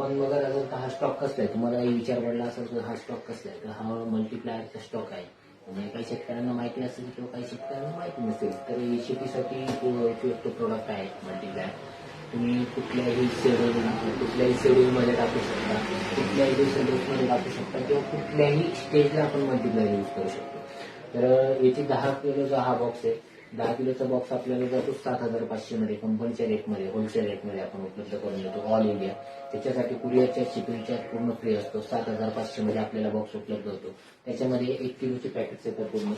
पण मग हा स्टॉक कसला आहे तुम्हाला विचार पडला असेल तर हा स्टॉक कसला आहे तर हा मल्टीप्लायरचा स्टॉक आहे. म्हणजे काही शेतकऱ्यांना माहिती असेल किंवा काही शेतकऱ्यांना माहिती नसेल तर शेतीसाठी उपयुक्त प्रोडक्ट आहे मल्टीप्लायर तुम्ही कुठल्याही शेड्यूल कुठल्याही शेड्यूलमध्ये टाकू शकता कुठल्याही मध्ये टाकू शकता किंवा कुठल्याही स्टेजला आपण मल्टीप्लायर यूज करू शकतो. तर याची दहा किलोचा हा बॉक्स आहे दहा किलोचा बॉक्स आपल्याला जातो सात हजार पाचशे मध्ये कंपनीच्या रेटमध्ये होलसेल रेटमध्ये आपण उपलब्ध करून देतो ऑल इंडिया त्याच्यासाठी कुरिअरच्या शिपिंग चार्ज पूर्ण फ्री असतो. सात हजार पाचशे मध्ये आपल्याला बॉक्स उपलब्ध होतो. त्याच्यामध्ये एक किलोचे पॅकेट्स येतात पूर्ण.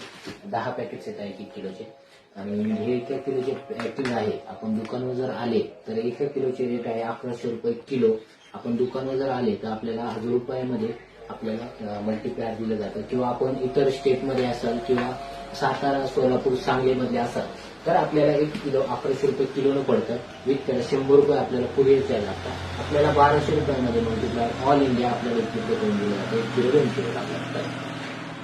दहा पॅकेट्स येतात एक एक किलोचे. आणि हे एक किलोचे पॅकिंग आहे. आपण दुकानावर जर आले तर एक किलोचे रेट आहे अकराशे रुपये किलो. आपण दुकानावर जर आले तर आपल्याला हजार रुपयामध्ये आपल्याला मल्टीप्लायर दिलं जातं. किंवा आपण इतर स्टेटमध्ये असाल किंवा सातारा सोलापूर सांगलीमध्ये असाल तर आपल्याला एक किलो अकराशे रुपये किलोनं पडतं. विथ त्याला शंभर रुपये आपल्याला कुरिअर द्यायला लागतात. आपल्याला बाराशे रुपयामध्ये मल्टीप्लायर ऑल इंडिया आपल्याला उपलब्ध करून दिलं जातं. एक किलो दोन किलो लागतात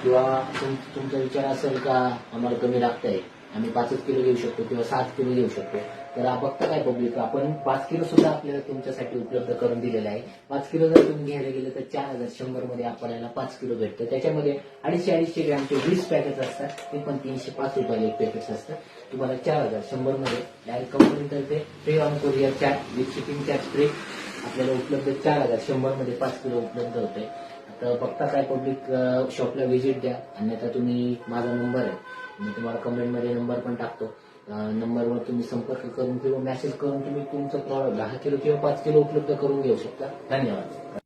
किंवा तुम- तुमचा विचार असेल का आम्हाला कमी लागतंय. आम्ही पाचच किलो घेऊ शकतो किंवा सात किलो घेऊ शकतो. तर बघता काय पब्लिक आपण पाच किलो सुद्धा आपल्याला तुमच्यासाठी उपलब्ध करून दिलेलं आहे. पाच किलो जर तुम्ही घ्यायला गेलं तर चार हजार शंभरमध्ये आपल्याला पाच किलो भेटतं. त्याच्यामध्ये अडीचशे अडीचशे ग्रॅमचे वीस पॅकेट असतात. ते पण तीनशे पाच रुपयाला एक पॅकेट असतं तुम्हाला चार हजार शंभरमध्ये डायरेक्ट कंपनीतर्फे free on courier charge with shipping charge free आपल्याला उपलब्ध चार हजार शंभरमध्ये पाच किलो उपलब्ध होते तर बघता काय पब्लिक शॉपला व्हिजिट द्या. अन्यथा तुम्ही माझा नंबर आहे. मी तुम्हाला कमेंटमध्ये नंबर पण टाकतो. नंबरवर तुम्ही संपर्क करून किंवा मेसेज करून तुम्ही तुमचं दहा किलो किंवा पाच किलो उपलब्ध करून घेऊ शकता. धन्यवाद.